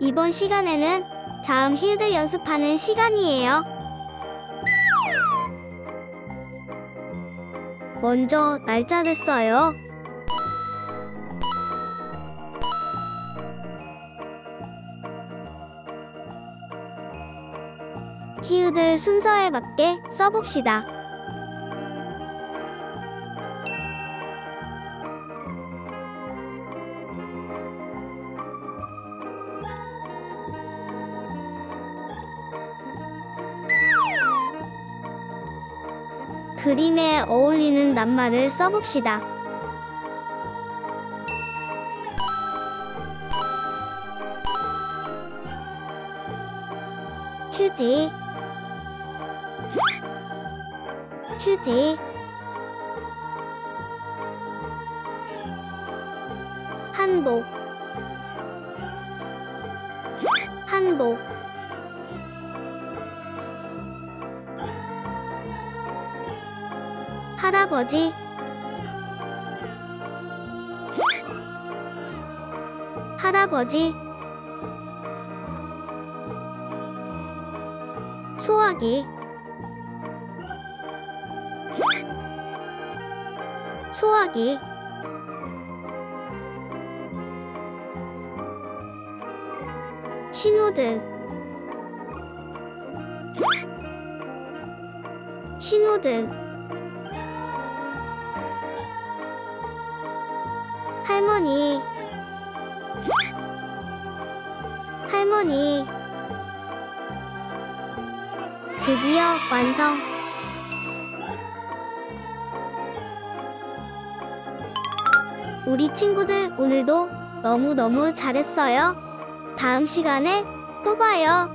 이번 시간에는 자음 히읗을 연습하는 시간이에요. 먼저 날짜를 써요. 히읗을 순서에 맞게 써봅시다. 그림에 어울리는 낱말을 써봅시다. 휴지. 휴지. 한복. 한복 할아버지. 할아버지. 소화기. 소화기. 신호등. 신호등 할머니 할머니 드디어 완성 우리 친구들 오늘도 너무너무 잘했어요. 다음 시간에 또 봐요.